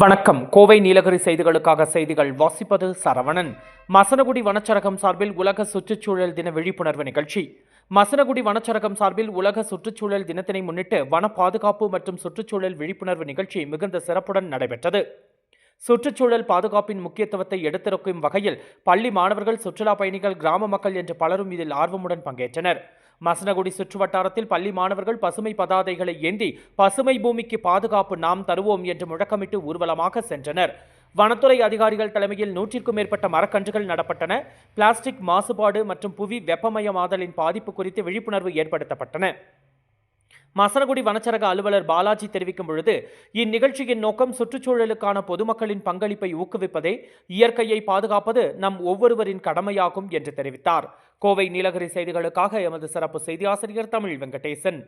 வணக்கம். கோவை நீலகிரி செய்திகளுக்காக செய்திகள் வாசிப்பது சரவணன். மசனகுடி வனச்சரகம் சார்பில் உலக சுற்றுச்சூழல் தின விழிப்புணர்வு நிகழ்ச்சி. மசனகுடி வனச்சரகம் சார்பில் உலக சுற்றுச்சூழல் தினத்தினை முன்னிட்டு வன பாதுகாப்பு மற்றும் சுற்றுச்சூழல் விழிப்புணர்வு நிகழ்ச்சி மிகுந்த சிறப்புடன் நடைபெற்றது. சுற்றுச்சூழல் பாதுகாப்பின் முக்கியத்துவத்தை எடுத்திருக்கும் வகையில் பள்ளி மாணவர்கள் சுற்றுலா பயணிகள் கிராம மக்கள் என்று பலரும் இதில் ஆர்வமுடன் பங்கேற்றனர். மசனகுடி சுற்றுவட்டாரத்தில் பள்ளி மாணவர்கள் பசுமை பதாதைகளை ஏந்தி பசுமை பூமிக்கு பாதுகாப்பு நாம் தருவோம் என்று முழக்கமிட்டு ஊர்வலமாக சென்றனர். வனத்துறை அதிகாரிகள் தலைமையில் நூற்றிற்கும் மேற்பட்ட மரக்கன்றுகள் நடப்பட்டன. பிளாஸ்டிக் மாசுபாடு மற்றும் புவி வெப்பமயமாதலின் பாதிப்பு குறித்து விழிப்புணர்வு ஏற்படுத்தப்பட்டன. மசனகுடி வனச்சரக அலுவலர் பாலாஜி தெரிவிக்கும் பொழுது இந்நிகழ்ச்சியின் நோக்கம் சுற்றுச்சூழலுக்கான பொதுமக்களின் பங்களிப்பை ஊக்குவிப்பதே இயற்கையை பாதுகாப்பது நம் ஒவ்வொருவரின் கடமையாகும் என்று தெரிவித்தார். கோவை நீலகிரி செய்திகளுக்காக எமது சிறப்பு செய்தி ஆசிரியர் தமிழ் வெங்கடேசன்.